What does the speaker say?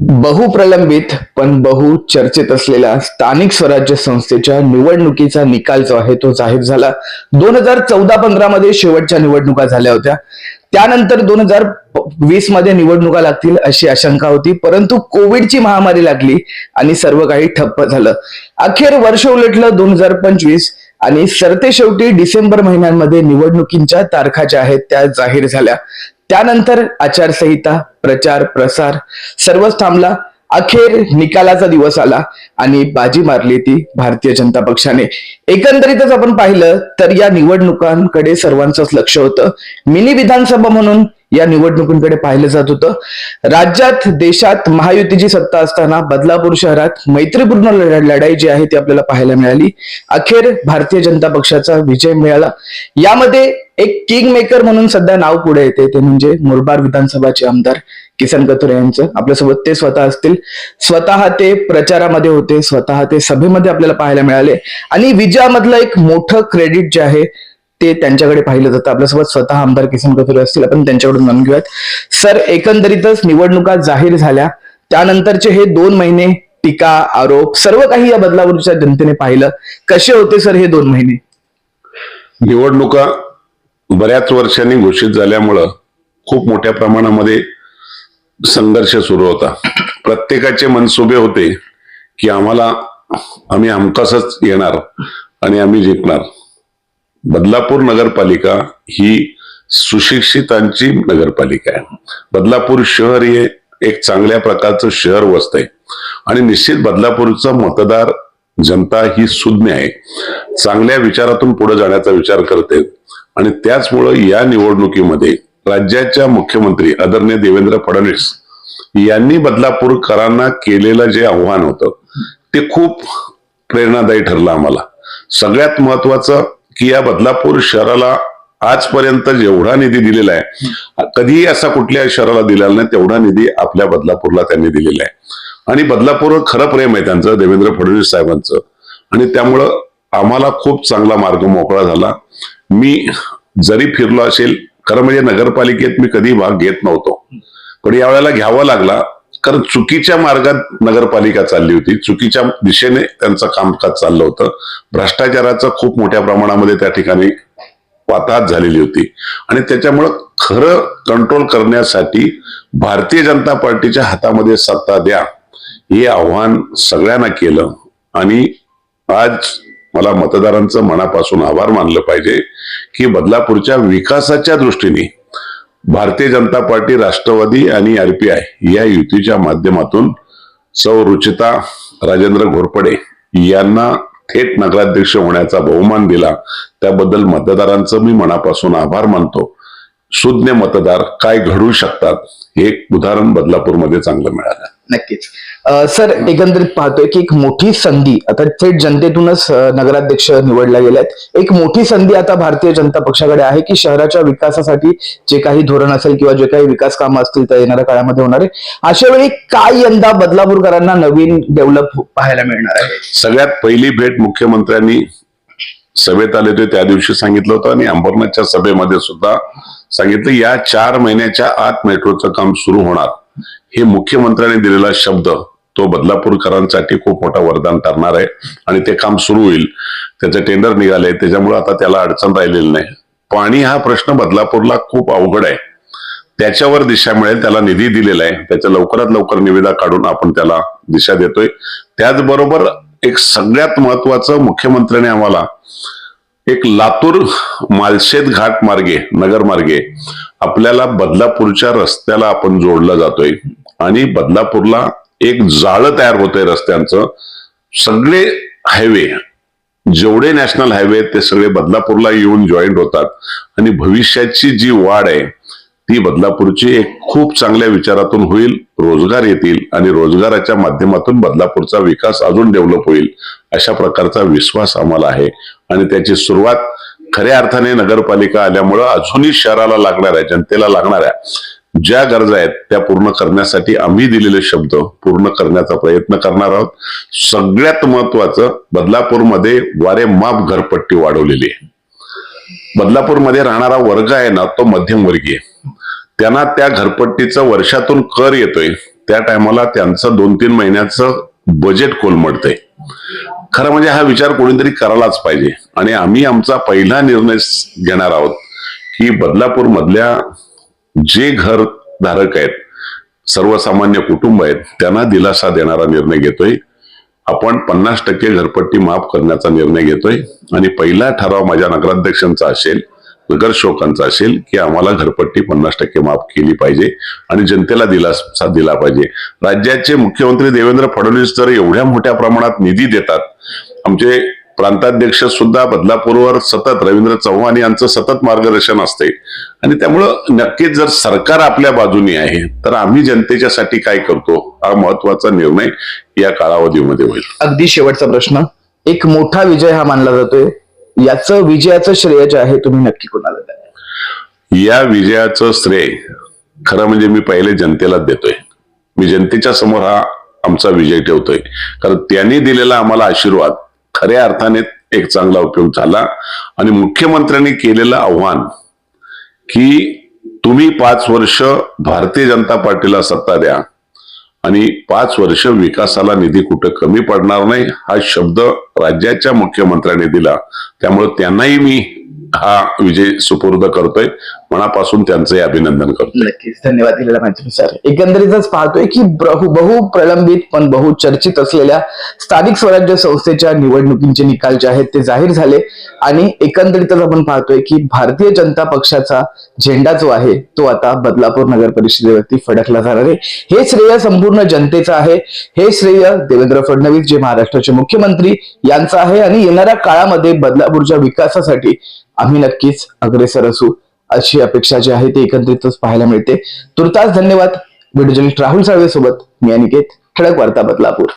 बहुप्रलंबित पण बहु चर्चेत असलेल्या स्थानिक स्वराज्य संस्थेच्या निवडणुकीचा निकाल जो आहे तो जाहीर झाला. दोन हजार चौदा पंधरा मध्ये शेवटच्या निवडणुका झाल्या होत्या. त्यानंतर दोन हजार वीसमध्ये निवडणुका लागतील अशी आशंका होती परंतु कोविडची महामारी लागली आणि सर्व काही ठप्प झालं. अखेर वर्ष उलटलं दोन हजार पंचवीस आणि सरते शेवटी डिसेंबर महिन्यांमध्ये निवडणुकींच्या तारखा ज्या आहेत त्या जाहीर झाल्या. त्यानंतर आचारसंहिता प्रचार प्रसार सर्वच थांबला. अखेर निकालाचा दिवस आला आणि बाजी मारली ती भारतीय जनता पक्षाने. एकंदरीतच आपण पाहिलं तर या निवडणुकांकडे सर्वांचंच लक्ष होतं. मिनी विधानसभा म्हणून या निवडणुकीकडे पाहिलं जात होतं. राज्यात देशात महायुतीची सत्ता असताना बदलापूर शहरात मैत्रीपूर्ण लढाई जी आहे ती आपल्याला पाहायला मिळाली. अखेर भारतीय जनता पक्षाचा विजय मिळाला. यामध्ये एक किंग मेकर म्हणून सध्या नाव पुढे येते ते म्हणजे मुरबाड विधानसभाचे आमदार किसन कथोरे यांचं. आपल्यासोबत ते स्वतः असतील. स्वतः ते प्रचारामध्ये होते स्वतः ते सभेमध्ये आपल्याला पाहायला मिळाले. आणि विजयामधलं एक मोठं क्रेडिट जे आहे ते त्यांच्याकडे पाहिलं जातं. आपल्यासोबत स्वतः आमदार किसन कथोरे असतील आपण त्यांच्याकडून जाणून घेऊयात. सर एकंदरीतच निवडणुका जाहीर झाल्या. त्यानंतरचे हे दोन महिने टीका आरोप सर्व काही या बदलावरच्या जनतेने पाहिलं. कसे होते सर हे दोन महिने? निवडणुका बऱ्याच वर्षांनी घोषित झाल्यामुळं खूप मोठ्या प्रमाणामध्ये संघर्ष सुरू होता. प्रत्येकाचे मनसुबे होते की आम्हाला आम्ही हमखासच येणार आणि आम्ही जिंकणार. बदलापूर नगरपालिका ही सुशिक्षितांची नगरपालिका आहे. बदलापूर शहर हे एक चांगल्या प्रकारचं शहर वस्त आहे आणि निश्चित बदलापूरचा मतदार जनता ही सुज्ञ आहे. चांगल्या विचारातून पुढे जाण्याचा विचार करते. आणि त्याचमुळं या निवडणुकीमध्ये राज्याच्या मुख्यमंत्री आदरणीय देवेंद्र फडणवीस यांनी बदलापूरकरांना केलेलं जे आव्हान होतं ते खूप प्रेरणादायी ठरलं आम्हाला. सगळ्यात महत्वाचं की या बदलापूर शहराला आजपर्यंत जेवढा निधी दिलेला आहे कधीही असा कुठल्या शहराला दिलेला नाही तेवढा निधी आपल्या बदलापूरला त्यांनी दिलेला आहे. आणि बदलापूर खरं प्रेम आहे त्यांचं देवेंद्र फडणवीस साहेबांचं. आणि त्यामुळं आम्हाला खूप चांगला मार्ग मोकळा झाला. मी जरी फिरलो असेल खरं म्हणजे नगरपालिकेत मी कधी भाग घेत नव्हतो. पण यावेळेला घ्यावा लागला. कारण चुकीच्या मार्गात नगरपालिका चालली होती. चुकीच्या दिशेने त्यांचं कामकाज चाललं होतं. भ्रष्टाचाराचं खूप मोठ्या प्रमाणामध्ये त्या ठिकाणी वाताहत झालेली होती. आणि त्याच्यामुळं खरं कंट्रोल करण्यासाठी भारतीय जनता पार्टीच्या हातामध्ये सत्ता द्या. हे आव्हान सगळ्यांना केलं. आणि आज मला मतदारांचं मनापासून आभार मानलं पाहिजे की बदलापूरच्या विकासाच्या दृष्टीने भारतीय जनता पार्टी राष्ट्रवादी आणि आरपीआय या युतीच्या माध्यमातून सौ रुचिता राजेंद्र घोरपडे यांना थेट नगराध्यक्ष होण्याचा बहुमान दिला. त्याबद्दल मतदारांचं मी मनापासून आभार मानतो. सुज्ञ मतदार काय घडू शकतात? हे एक उदाहरण बदलापूरमध्ये चांगलं मिळालं. नक्कीच. सर एकंदरीत पाहतोय की एक मोठी संधी आता थेट जनतेतूनच नगराध्यक्ष निवडल्या गेल्यात. एक मोठी संधी आता भारतीय जनता पक्षाकडे आहे की शहराच्या विकासासाठी जे काही धोरण असेल किंवा जे काही विकास कामं असतील त्या येणाऱ्या काळामध्ये होणार आहे. अशा वेळी काय यंदा बदलापूरकरांना नवीन डेव्हलप पाहायला मिळणार आहे? सगळ्यात पहिली भेट मुख्यमंत्र्यांनी सभेत आले होते त्या दिवशी सांगितलं होतं. आणि अंबरनाथच्या सभेमध्ये सुद्धा सांगितलं या चार महिन्याच्या आत मेट्रोचं काम सुरू होणार. हे मुख्यमंत्र्यांनी दिलेला शब्द तो बदलापूरकरांसाठी खूप मोठा वरदान ठरणार आहे आणि ते काम सुरू होईल. त्याचे टेंडर निघाले त्याच्यामुळे आता त्याला अडचण राहिलेली नाही. पाणी हा प्रश्न बदलापूरला खूप अवघड आहे. त्याच्यावर दिशा मिळेल त्याला निधी दिलेला आहे. त्याच्या लवकरात लवकर निविदा काढून आपण त्याला दिशा देतोय. त्याचबरोबर एक सगळ्यात महत्वाचं मुख्यमंत्र्यांनी आम्हाला एक लातूर मालशेत घाट मार्गे नगर मार्गे आपल्याला बदलापूरच्या रस्त्याला आपण जोडलं जातोय. आणि बदलापूरला एक जाळं तयार होतंय रस्त्यांचं. सगळे हायवे जेवढे नॅशनल हायवे ते सगळे बदलापूरला येऊन जॉईंट होतात. आणि भविष्याची जी वाढ आहे ती बदलापूरची एक खूप चांगल्या विचारातून होईल रोजगार येतील आणि रोजगाराच्या माध्यमातून बदलापूरचा विकास अजून डेव्हलप होईल. अशा प्रकारचा विश्वास आम्हाला आहे. आणि त्याची सुरुवात खऱ्या अर्थाने नगरपालिका आल्यामुळं अजूनही शहराला लागणाऱ्या जनतेला लागणाऱ्या ज्या गरजा आहेत त्या पूर्ण करण्यासाठी आम्ही दिलेले शब्द पूर्ण करण्याचा प्रयत्न करणार आहोत. सगळ्यात महत्वाचं बदलापूरमध्ये वारे माप घरपट्टी वाढवलेली आहे. बदलापूरमध्ये राहणारा वर्ग आहे ना तो मध्यमवर्गीय त्यांना त्या घरपट्टीचा वर्षातून कर येतोय. त्या टायमाला त्यांचं दोन तीन महिन्याचं बजेट कोलमडतंय. खरं म्हणजे हा विचार कोणीतरी करायलाच पाहिजे. आणि आम्ही आमचा पहिला निर्णय घेणार आहोत की बदलापूर मधल्या जे घरधारक आहेत सर्वसामान्य कुटुंब आहेत त्यांना दिलासा देणारा निर्णय घेतोय. आपण पन्नास टक्के घरपट्टी माफ करण्याचा निर्णय घेतोय. आणि पहिला ठराव माझ्या नगराध्यक्षांचा असेल नगरसेवकांचा असेल की आम्हाला घरपट्टी पन्नास टक्के माफ केली पाहिजे आणि जनतेला दिलासा दिला पाहिजे. राज्याचे मुख्यमंत्री देवेंद्र फडणवीस जर एवढ्या मोठ्या प्रमाणात निधी देतात. आमचे प्रांताध्यक्ष सुद्धा बदलापूरवर सतत रवींद्र चव्हाण यांचं सतत मार्गदर्शन असते. आणि त्यामुळं नक्कीच जर सरकार आपल्या बाजूने आहे तर आम्ही जनतेच्यासाठी काय करतो हा महत्त्वाचा निर्णय या कालावधीमध्ये होईल. अगदी शेवटचा प्रश्न. एक मोठा विजय हा मानला जातोय. याचं विजयाचं श्रेय जे आहे तुम्ही नक्की कोणाला द्या या विजयाचं श्रेय खरं म्हणजे मी पहिले जनतेलाच देतोय. मी जनतेच्या समोर हा आमचा विजय ठेवतोय. कारण त्यांनी दिलेला आम्हाला आशीर्वाद खऱ्या अर्थाने एक चांगला उपयोग झाला. आणि मुख्यमंत्र्यांनी केलेलं आव्हान की तुम्ही पाच वर्ष भारतीय जनता पार्टीला सत्ता द्या. आणि पाच वर्ष विकासाला निधी कुठं कमी पडणार नाही हा शब्द राज्याच्या मुख्यमंत्र्यांनी दिला. त्यामुळे त्यांनाही मी हा विजय सुपूर्द करतोय. मनापासून त्यांचे अभिनंदन करतो. नक्कीच. धन्यवाद दिलेल्या माहितीनुसार. एकंदरीतच पाहतोय की बहु बहु प्रलंबित पण बहु चर्चित असलेल्या स्थानिक स्वराज्य संस्थेच्या निवडणुकींचे निकाल जे आहेत ते जाहीर झाले. आणि एकंदरीतच आपण पाहतोय की भारतीय जनता पक्षाचा झेंडा जो आहे तो आता बदलापूर नगर परिषदेवरती फडकला जाणार आहे. हे श्रेय संपूर्ण जनतेचं आहे. हे श्रेय देवेंद्र फडणवीस जे महाराष्ट्राचे मुख्यमंत्री यांचं आहे. आणि येणाऱ्या काळामध्ये बदलापूरच्या विकासासाठी आम्ही नक्कीच अग्रेसर असू. अशी अपेक्षा जी आहे ती एकत्रितच पाहायला मिळते. तुर्तास धन्यवाद. व्हिडिओ जर्नलिस्ट राहुल साळवे सोबत मी अनिकेत. ठळक वार्ता बदलापूर